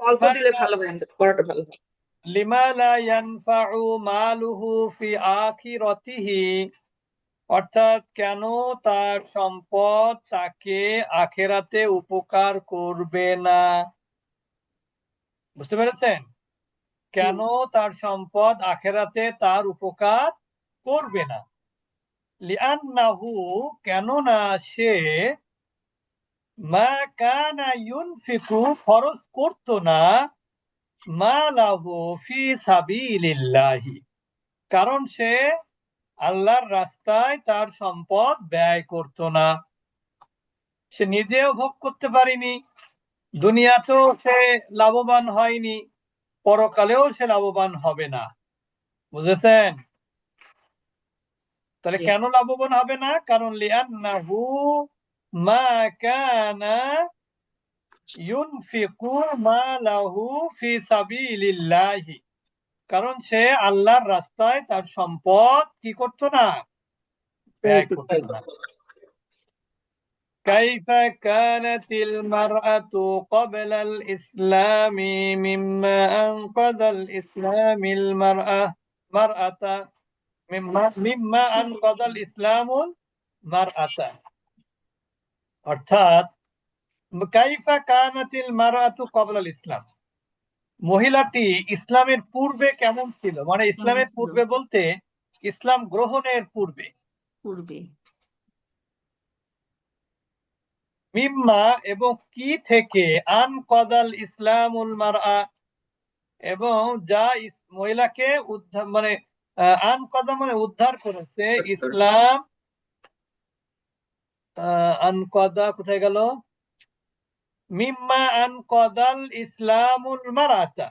অল্প দিলে ভালো হয় পড়াটা ভালো হয়। লিমা লা ইয়ানফাউ মালুহু ফি আখিরাতিহি অর্থাৎ কেন তার সম্পদ তাকে আখেরাতে উপকার করবে না? বুঝতে পেরেছেন? কেন তার সম্পদ আখেরাতে তার উপকার করবে না? লিআন্নাহু কেননা সে মা কানা ইউনফিকু খরচ করতো না মালাহু ফি সাবিলিল্লাহি। কারণ সে আল্লাহর রাস্তায় তার সম্পদ ব্যয় করত না। সে নিজেও ভোগ করতে পারেনি। দুনিয়াতেও সে লাভবান হয়নি। পরকালেও সে লাভবান হবে না। বুঝেছেন? তাহলে কেন লাভবান হবে না? কারণ লিআন্নাহু মা কানা ইউনফিকু মালাহু ফি সাবিলিল্লাহি কারণ সে আল্লাহর রাস্তায় তার সম্পদ কি করতো না ব্যয় করতো না كيف كانت المرأة قبل الإسلام مما أنقذ الإسلام المرأة مرأة مما مما أنقذ الإسلام المرأة অর্থাৎ কাইফা কানাতিল মারাতু কবলাল ইসলাম। মহিলাটি ইসলামের পূর্বে কেমন ছিল? মানে ইসলামের পূর্বে বলতে ইসলাম গ্রহণের পূর্বে। পূর্বে। মিম্মা এবং কি থেকে? আন কদাল ইসলামুল মারআ এবং যা মহিলাকে উদ্ধার মানে আহ, আন কদা মানে উদ্ধার করেছে। ইসলাম আন কদা কোথায় গেল? মিম্মা আন কদাল ইসলামুল মারাতা।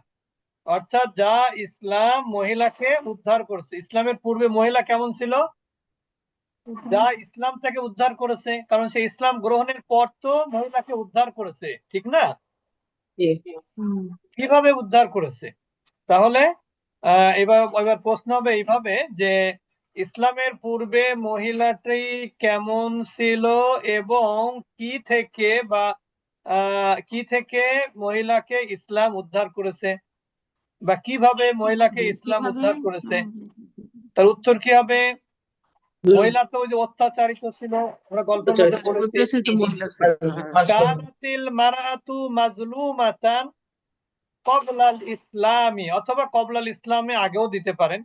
অর্থাৎ যা ইসলাম মহিলাকে উদ্ধার করেছে। ইসলামের পূর্বে মহিলা কেমন ছিল? যা ইসলাম তাকে উদ্ধার করেছে কারণ সে ইসলাম গ্রহণের পর তো মহিলাকে উদ্ধার করেছে ঠিক না? কীভাবে উদ্ধার করেছে? তাহলে আহ এবার এবার প্রশ্ন হবে এইভাবে যে ইসলামের পূর্বে মহিলাটি কেমন ছিল এবং কি থেকে বা আহ কি থেকে মহিলাকে ইসলাম উদ্ধার করেছে বা কীভাবে মহিলাকে ইসলাম উদ্ধার করেছে? তার উত্তর কি হবে? মহিলা তো ওই যে অত্যাচারিত ছিল আমরা গল্পের মধ্যে পড়েছি। হ্যাঁ। মারাতু মাজলুমাতান কবলাল ইসলামী অথবা কবলাল ইসলামে আগেও দিতে পারেন।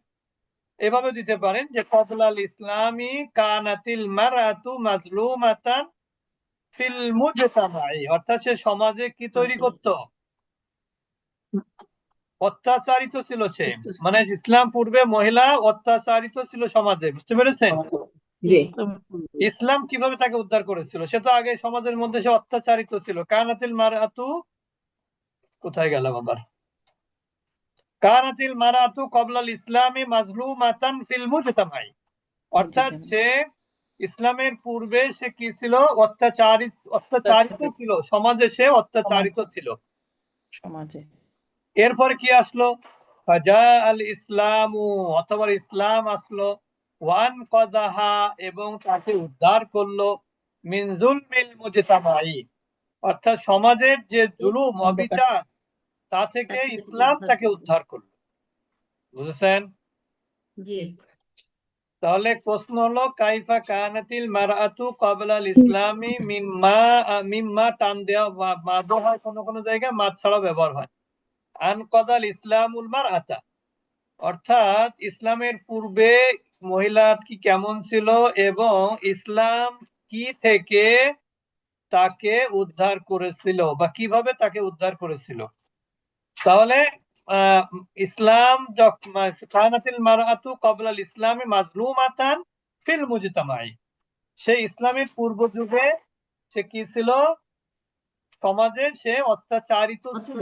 এভাবে দিতে পারেন যে কবলাল ইসলামি কানাতিল মারাতু মাজলুমাতান ফিল মুজতামাই। অর্থাৎ সে সমাজে কি তৈরি করত? অত্যাচারিত ছিল সে। মানে ইসলাম পূর্বে মহিলা অত্যাচারিত ছিল সমাজে বুঝতে পেরেছেন? পূর্বে। ইসলাম কীভাবে তাকে উদ্ধার করেছিল? সে তো আগে সমাজের মধ্যে সে অত্যাচারিত ছিল। কানাতিল মারাতু কোথায় গেলাম আবার? কানাতিল মারাতু কবলাল ইসলামি মাজলুমাতান ফিল মুজতামাই। অর্থাৎ সে ইসলামের পূর্বে সে কি ছিল? অত্যাচারিত অত্যাচারিত ছিল। সমাজে সে অত্যাচারিত ছিল। সমাজে। এরপরে কি আসলো? ফাজা আল ইসলামু অথবা ইসলাম আসলো। ওয়ান কজাহা এবং তাকে উদ্ধার করল মিনজুল মিল মুজতামাই। অর্থাৎ সমাজের যে জুলুম অবিচার তা থেকে ইসলাম তাকে উদ্ধার করল। বুঝেছেন? তাহলে প্রশ্ন হলো কাইফা কানাতিল মারাতু কবলাল ইসলামি মিম্মা মিম্মা টান দেওয়া মা- হয় কোনো কোনো জায়গায় মাছ ছাড়াও ব্যবহার হয়। আন কদাল ইসলামুল মারআতা অর্থাৎ ইসলামের পূর্বে মহিলা কি কেমন ছিল এবং ইসলাম কি থেকে তাকে উদ্ধার করেছিল বা কীভাবে তাকে উদ্ধার করেছিল? তাহলে আহ, ইসলাম কানাতিল মারাতু কবলাল ইসলামে মাজলুমাতান ফিল মুজতামাই। সেই ইসলামের পূর্ব যুগে সে কি ছিল? সমাজে সে অত্যাচারিত ছিল।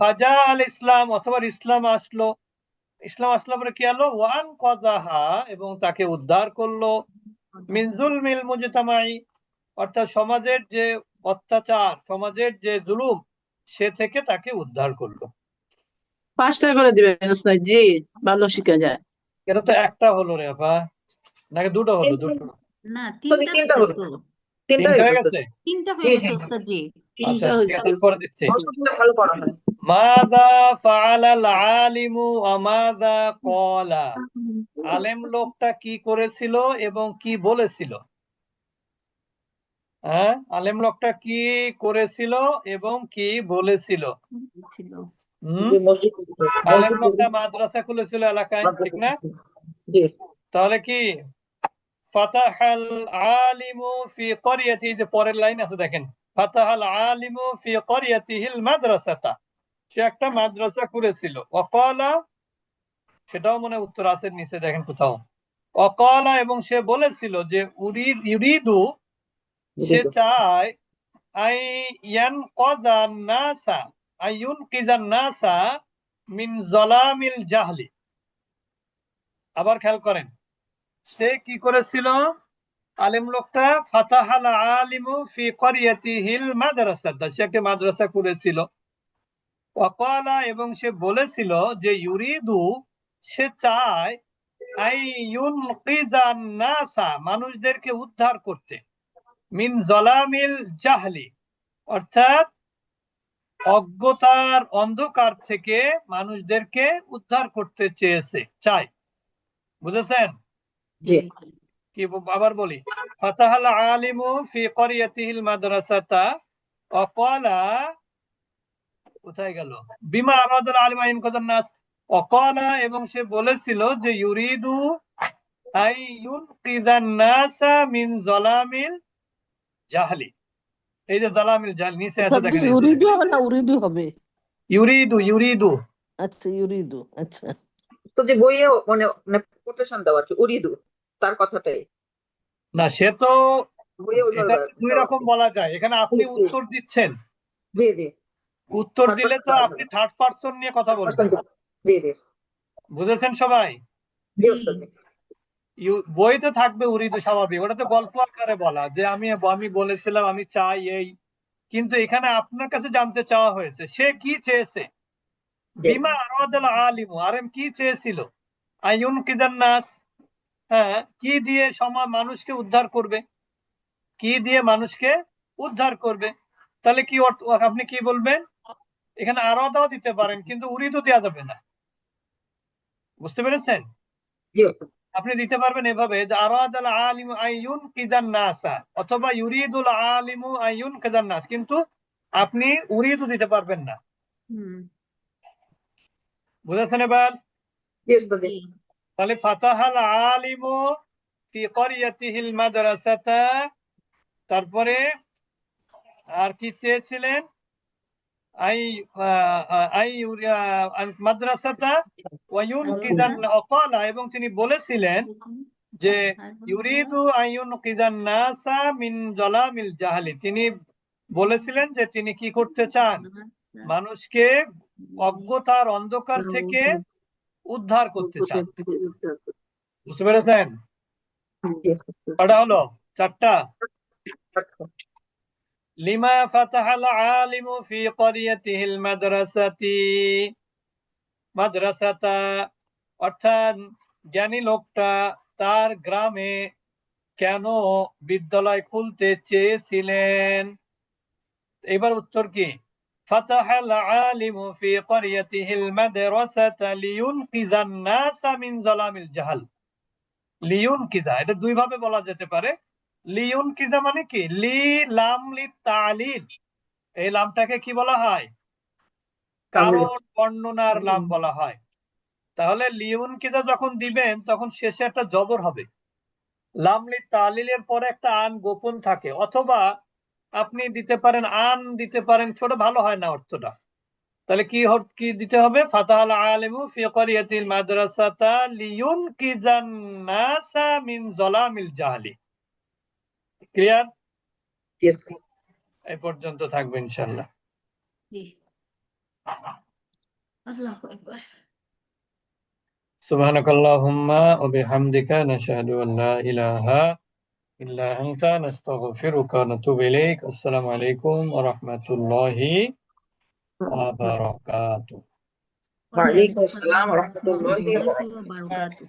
ফাজা আল ইসলাম অথবা ইসলাম আসলো। ইসলাম আসলো পরে কি হলো ওয়ান কজাহা এবং তাকে উদ্ধার করল। মিনজুল মিল মুজিতামাই অর্থাৎ সমাজের যে অত্যাচার সমাজের যে জুলুম সে থেকে তাকে উদ্ধার করল। পাঁচটা করে দিবেন জি ভালো শিখা যায়। এটা তো একটা হলো রে আপা নাকি দুটো হলো? দুটো। না তিনটা তিনটা হলো। তিনটা তিনটা হয়ে গেছে? তিনটা হয়ে গেছে জি। ওস্তাদ জি। আচ্ছা তিনটা ঠিক পরে দিচ্ছি। ভালো পড়া হয়। মাযা ফাআলাল আলিমু ওয়া মাযা ক্বালা। আলেম লোকটা কি করেছিল এবং কি বলেছিল? হ্যাঁ আলেম লোকটা কি করেছিল এবং কি বলেছিল? আলেম লোকটা মাদ্রাসা খুলেছিল এলাকায় ঠিক না? তাহলে কি? ফাতাহাল আলিমু ফি করিয়াতি যে পরের লাইন আছে দেখেন। ফাতাহাল আলিমু ফি করিয়াতিহিল মাদ্রাসাতা। সে একটা মাদ্রাসা করেছিল অকালা সেটাও মনে হয় উত্তর আছে নিচে দেখেন কোথাও। অকালা এবং সে বলেছিল যে উরিদ ইউরিদু সে চায় আই ইয়ান নাসা কিজান নাসা মিন জলামিল জাহলি। আবার খেয়াল করেন, সে কি করেছিল? আলেম লোকটা, ফাতাহাল আলিমু ফি করিয়াতিহিল সে একটা মাদ্রাসা করেছিল ওয়াকালা, এবং সে বলেছিল যে ইউরিদু, সে চায় আই ইউনকিজান নাসা, মানুষদেরকে উদ্ধার করতে। মিন জলামিল জাহলি অর্থাৎ অজ্ঞতার অন্ধকার থেকে মানুষদেরকে উদ্ধার করতে চেয়েছে চাই বুঝেছেন? কি আবার বলি ফাতাহাল আলিমু ফি করিয়াতিহিল মাদ্রাসাতা অকালা কোথায় গেল? বিমা আরাদাল আলিমা ইন নাস অকালা এবং সে বলেছিল যে ইউরিদু আই ইউনকিজান নাসা মিন জলামিল জাহলি। এই যে জালামিল জাহল নিচে আছে দেখেন। ইউরিডু হবে না উরিডু হবে? ইউরিদু ইউরিদু। আচ্ছা ইউরিদু আচ্ছা। তো যে বইয়ে মানে মানে কোটেশন দেওয়া আছে উরিদু তার কথাটাই। না সে তো এটা দুই রকম বলা যায়। এখানে আপনি। উত্তর দিচ্ছেন। জি জি। উত্তর দিলে তো আপনি থার্ড পার্সন নিয়ে কথা বলবেন। জি জি। বুঝেছেন সবাই? জি বইতে থাকবে উরিদু স্বাভাবিক। ওটা তো গল্প আকারে বলা যে আমি আমি বলেছিলাম আমি চাই এই। কিন্তু এখানে আপনার কাছে জানতে চাওয়া হয়েছে সে কি চেয়েছে? বিমা আরাদাল আলিমু আরেম কি চেয়েছিল? আইয়ুন কিজান নাস হ্যাঁ কি দিয়ে সময় মানুষকে উদ্ধার করবে? কি দিয়ে মানুষকে উদ্ধার করবে? তাহলে কি অর্থ আপনি কি বলবেন? এখানে আরাদাও দিতে পারেন কিন্তু উরিদু দেওয়া যাবে না। বুঝতে পেরেছেন? জি ওস্তাদ আপনি দিতে পারবেন এভাবে যে আরাদাল আলিমু আইয়ুন কিজান নাসা অথবা ইউরিদুল আলিমু আইয়ুন কিজান নাস কিন্তু আপনি উরিদু দিতে পারবেন না। বুঝেছেন এবার? তাহলে ফাতাহাল আলিমু ফি করিয়াতিহিল মাদ্রাসাতা তারপরে আর কি চেয়েছিলেন? আহ, মাদ্রাসাতা ওয়ায়ুন কিজান অকালা এবং তিনি বলেছিলেন যে ইউরিদু আইয়ুন কিজান নাসা মিন জলামিল জাহালি তিনি বলেছিলেন যে তিনি কি করতে চান? মানুষকে অজ্ঞতার অন্ধকার থেকে উদ্ধার করতে চান। বুঝতে পেরেছেন? কটা হলো? চারটা? লিমা ফাতাহাল আলিমু ফি করিয়াতিহিল মাদ্রাসাতি মাদ্রাসাতা অর্থাৎ জ্ঞানী লোকটা তার গ্রামে কেন বিদ্যালয় খুলতে চেয়েছিলেন? এবার উত্তর কি? ফাতাহাল আলিমু ফি করিয়াতিহিল মাদ্রাসাতা লিয়ুনকিজান নাসা মিন জালামিল জাহাল লিয়ুনকিজা এটা দুই ভাবে বলা যেতে পারে। লিয়ুনকিজা মানে কি? লি লাম লি তালিল এই লামটাকে কি বলা হয়? কারণ বর্ণনার লাম বলা হয়। তাহলে লিয়ুনকিজা যখন দিবেন তখন শেষে একটা জবর হবে। লাম লি তালিলের পরে একটা আন গোপন থাকে। অথবা আপনি দিতে পারেন আন দিতে পারেন ছোট ভালো হয় না অর্থটা। তাহলে কি কি দিতে হবে? ফাতাহাল আলিমু ফি মাদ্রাসাতা লিয়ুনকিজান নাসা মিন জলামিল জাহলি। ক্লিয়ার জি ওস্তাদ। এই পর্যন্ত থাকবে ইনশাআল্লাহ জি আল্লাহু আকবার سبحانك اللهم وبحمدك نشهد أن لا إله إلا أنت نستغفرك ونتوب إليك السلام عليكم ورحمة الله وبركاته وعليكم السلام ورحمة الله وبركاته وبركاته